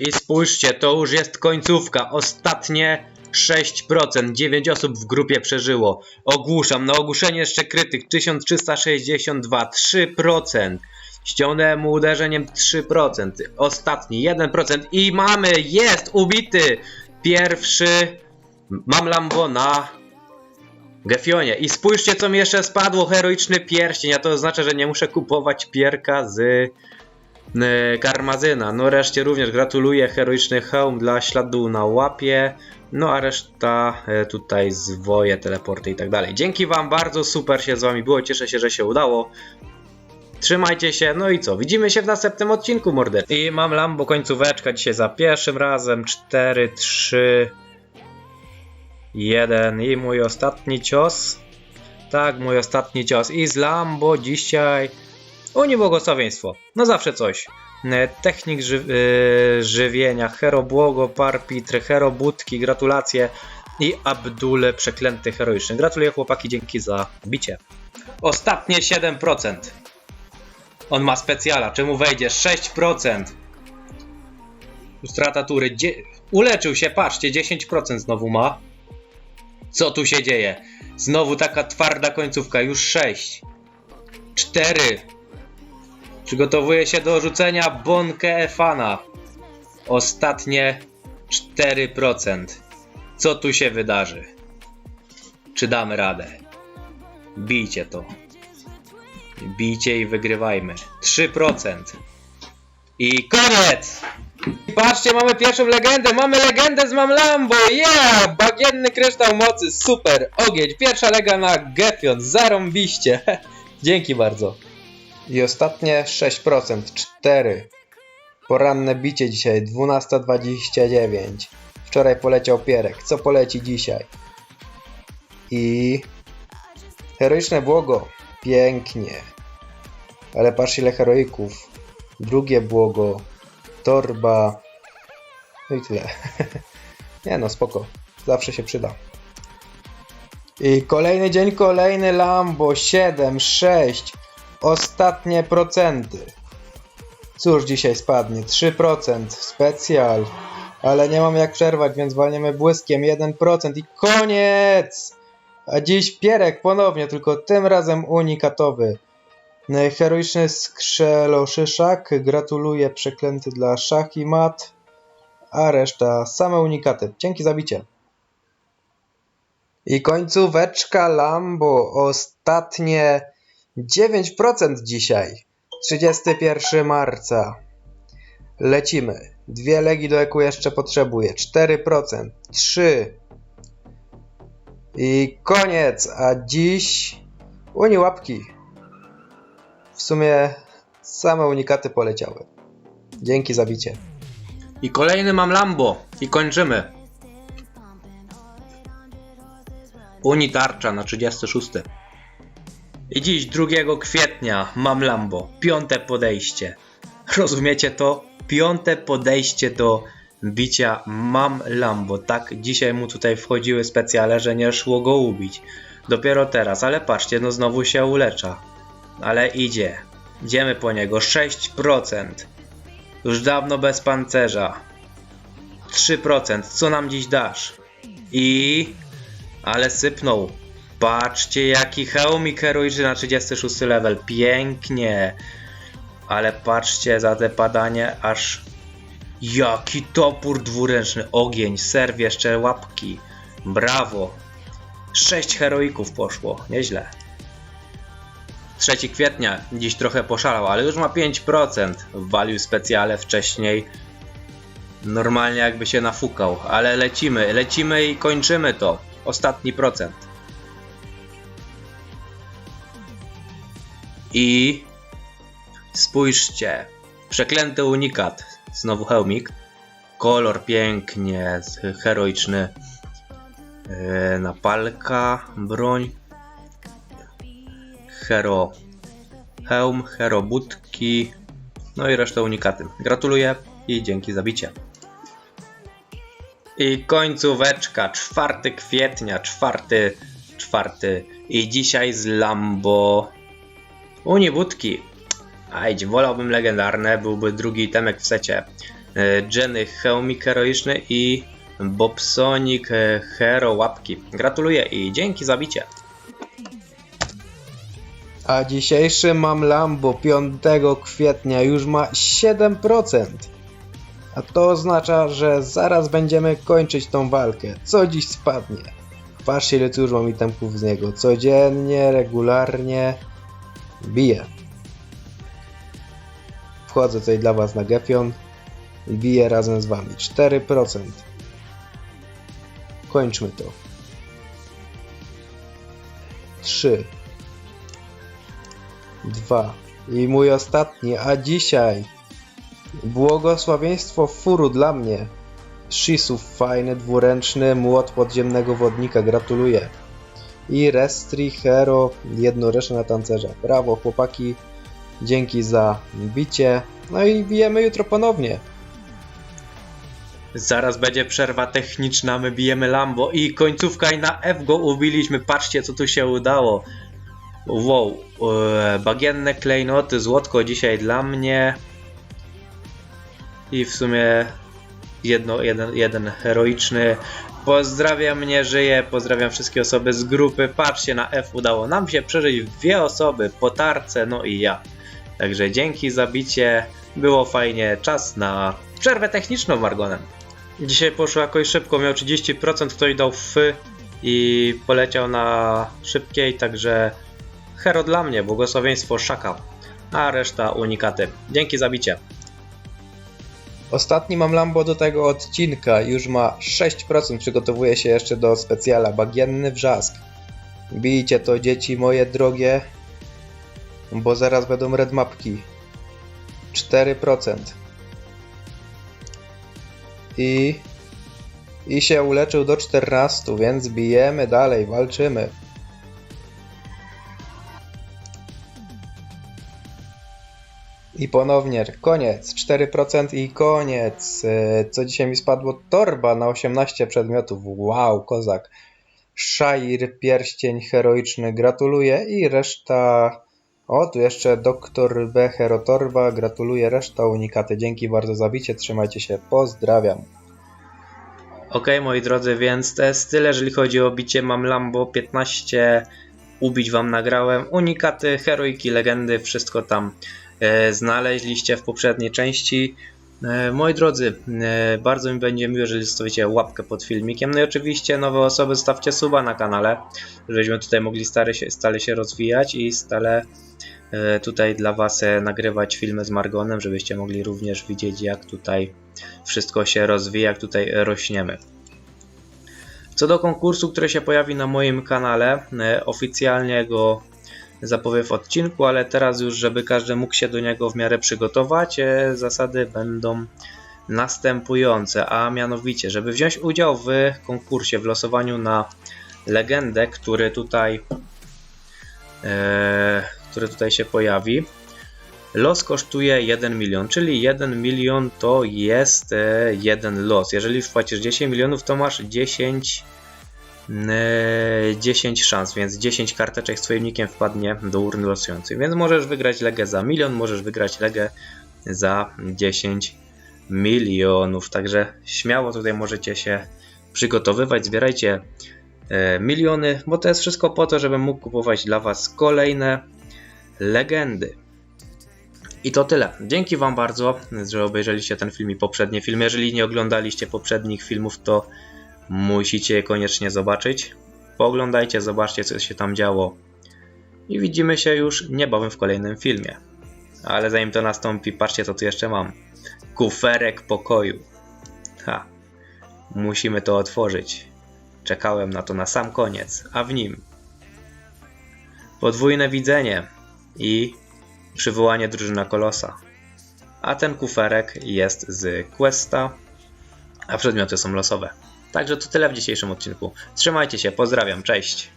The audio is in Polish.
I spójrzcie, to już jest końcówka. Ostatnie 6%. 9 osób w grupie przeżyło. Ogłuszam. Na ogłuszenie jeszcze krytyk 1362. 3%. Ściągnąłem mu uderzeniem 3%. Ostatni 1%. I mamy, jest ubity. Pierwszy. Mam Lambo na Gefionie. I spójrzcie, co mi jeszcze spadło. Heroiczny pierścień. A to oznacza, że nie muszę kupować pierka z Karmazyna. No reszcie również gratuluję. Heroiczny hełm dla śladu na łapie. No a reszta e, tutaj zwoje, teleporty i tak dalej. Dzięki wam bardzo, super się z wami było. Cieszę się, że się udało. Trzymajcie się, no i co? Widzimy się w następnym odcinku, morder. I mam Lambo końcóweczka dzisiaj za pierwszym razem. 4, 3, 1 i mój ostatni cios. Tak, mój ostatni cios. I z Lambo dzisiaj. Uni błogosławieństwo. No zawsze coś. E, Technik ży e, żywienia, Hero Błogo, Parpitr, Hero Budki, gratulacje i Abdule przeklęty heroiczny. Gratuluję chłopaki, dzięki za bicie. Ostatnie 7%. On ma specjala, czemu wejdzie? 6%. Strata tury. Dzie uleczył się, patrzcie, 10% znowu ma. Co tu się dzieje? Znowu taka twarda końcówka, już 6. 4. Przygotowuje się do rzucenia Bonkę Efana. Ostatnie 4%. Co tu się wydarzy? Czy damy radę? Bijcie to. Bijcie i wygrywajmy. 3%. I koniec! Patrzcie, mamy pierwszą legendę! Mamy legendę z Mam Lambo! Yeah! Bagienny kryształ mocy, super! Ogień, pierwsza lega na Gefion, zarąbiście! Dzięki bardzo. I ostatnie 6%, 4. Poranne bicie dzisiaj, 12.29. Wczoraj poleciał Pierek, co poleci dzisiaj? I... Heroiczne błogo, pięknie. Ale patrz ile heroików. Drugie błogo, torba. No i tyle. Nie no, spoko. Zawsze się przyda. I kolejny dzień, kolejny Lambo. 7, 6. Ostatnie procenty. Cóż dzisiaj spadnie? 3%. Specjal. Ale nie mam jak przerwać, więc walniemy błyskiem. 1% i koniec! A dziś Pierek ponownie, tylko tym razem unikatowy. Heroiczny skrzeloszyszak. Gratuluję przeklęty dla szach i mat. A reszta same unikaty. Dzięki za bicie. I końcóweczka Lambo. Ostatnie 9% dzisiaj. 31 marca. Lecimy. Dwie legi do eku jeszcze potrzebuję. 4%. 3. I koniec. A dziś Uni łapki. W sumie same unikaty poleciały. Dzięki za bicie. I kolejny mam Lambo. I kończymy. Uni tarcza na 36. I dziś 2 kwietnia mam Lambo. Piąte podejście. Rozumiecie to? Piąte podejście do bicia mam Lambo. Tak, dzisiaj mu tutaj wchodziły specjale, że nie szło go ubić. Dopiero teraz, ale patrzcie, no znowu się ulecza. Ale idzie. Idziemy po niego. 6%. Już dawno bez pancerza. 3%. Co nam dziś dasz? I... Ale sypnął. Patrzcie jaki hełmik heroiczny na 36 level. Pięknie. Ale patrzcie za te padanie aż... Jaki topór dwuręczny. Ogień, serw, jeszcze łapki. Brawo. 6 heroików poszło. Nieźle. 3 kwietnia, dziś trochę poszalał, ale już ma 5% w value specjale wcześniej. Normalnie jakby się nafukał, ale lecimy, lecimy i kończymy to. Ostatni procent. I spójrzcie, przeklęty unikat, znowu hełmik. Kolor pięknie, heroiczny. Yy, napalka, broń, Hero Hełm, Hero Budki, no i resztę unikaty. Gratuluję i dzięki za bicie. I końcóweczka, 4 kwietnia, 4, 4 i dzisiaj z Lambo Uni Budki. A idź, wolałbym legendarne, byłby drugi temek w secie. Jenny Hełmik Heroiczny i Bobsonic e, Hero Łapki. Gratuluję i dzięki za bicie. A dzisiejszy mam Lambo 5 kwietnia już ma 7%. A to oznacza, że zaraz będziemy kończyć tą walkę. Co dziś spadnie? Patrzcie ile tu już mam itemków z niego. Codziennie, regularnie. Biję. Wchodzę tutaj dla was na Gefion i biję razem z wami. 4%. Kończmy to. 3 Dwa. I mój ostatni, a dzisiaj błogosławieństwo furu dla mnie. Shisów fajny, dwuręczny, młot podziemnego wodnika, gratuluję. I Restri Hero, jednoręczna tancerza. Brawo chłopaki, dzięki za bicie. No i bijemy jutro ponownie. Zaraz będzie przerwa techniczna, my bijemy Lambo i końcówka i na F go ubiliśmy. Patrzcie co tu się udało. Wow, e, bagienne klejnoty, złotko dzisiaj dla mnie. I w sumie jedno, jeden, jeden heroiczny. Pozdrawiam, nie żyję, pozdrawiam wszystkie osoby z grupy. Patrzcie, na F udało nam się przeżyć dwie osoby, potarce, no i ja. Także dzięki za bicie, było fajnie. Czas na przerwę techniczną Margonem. Dzisiaj poszło jakoś szybko, miał 30%, ktoś dał fy i poleciał na szybkiej, także hero dla mnie, błogosławieństwo szaka, a reszta unikaty. Dzięki za bicie. Ostatni mam Lambo do tego odcinka, już ma 6%, przygotowuje się jeszcze do specjala, bagienny wrzask. Bijcie to dzieci moje drogie, bo zaraz będą red mapki. 4%. I... I się uleczył do 14, więc bijemy dalej, walczymy. I ponownie, koniec, 4% i koniec. E, Co dzisiaj mi spadło? Torba na 18 przedmiotów. Wow, kozak. Szair, pierścień heroiczny, gratuluję. I reszta... O, tu jeszcze doktor B, hero torba, gratuluję. Reszta unikaty. Dzięki bardzo za bicie, trzymajcie się, pozdrawiam. Ok, moi drodzy, więc to jest tyle, jeżeli chodzi o bicie. Mam Lambo 15, ubić wam nagrałem. Unikaty, heroiki, legendy, wszystko tam znaleźliście w poprzedniej części. E, moi drodzy, e, bardzo mi będzie miło, jeżeli zostawicie łapkę pod filmikiem. No i oczywiście nowe osoby zostawcie suba na kanale, żebyśmy tutaj mogli stale się, stale się rozwijać i stale e, tutaj dla was e, nagrywać filmy z Margonem, żebyście mogli również widzieć jak tutaj wszystko się rozwija, jak tutaj rośniemy. Co do konkursu, który się pojawi na moim kanale, e, oficjalnie go zapowiem w odcinku, ale teraz już, żeby każdy mógł się do niego w miarę przygotować, e, zasady będą następujące, a mianowicie, żeby wziąć udział w konkursie, w losowaniu na legendę, który tutaj, e, który tutaj się pojawi, Los kosztuje 1 milion, czyli 1 milion to jest e, jeden los. Jeżeli wpłacisz 10 milionów, to masz 10, e, 10 szans, więc 10 karteczek z twoim nickiem wpadnie do urny losującej. Więc możesz wygrać legę za milion, możesz wygrać legę za 10 milionów. Także śmiało tutaj możecie się przygotowywać, zbierajcie e, miliony, bo to jest wszystko po to, żebym mógł kupować dla was kolejne legendy. I to tyle. Dzięki Wam bardzo, że obejrzeliście ten film i poprzednie filmy. Jeżeli nie oglądaliście poprzednich filmów, to musicie je koniecznie zobaczyć. Pooglądajcie, zobaczcie, co się tam działo. I widzimy się już niebawem w kolejnym filmie. Ale zanim to nastąpi, patrzcie, co tu jeszcze mam. Kuferek pokoju. Ha. Musimy to otworzyć. Czekałem na to na sam koniec, a w nim podwójne widzenie i przywołanie drużyna Kolosa. A ten kuferek jest z Questa, a przedmioty są losowe. Także to tyle w dzisiejszym odcinku. Trzymajcie się, pozdrawiam, cześć!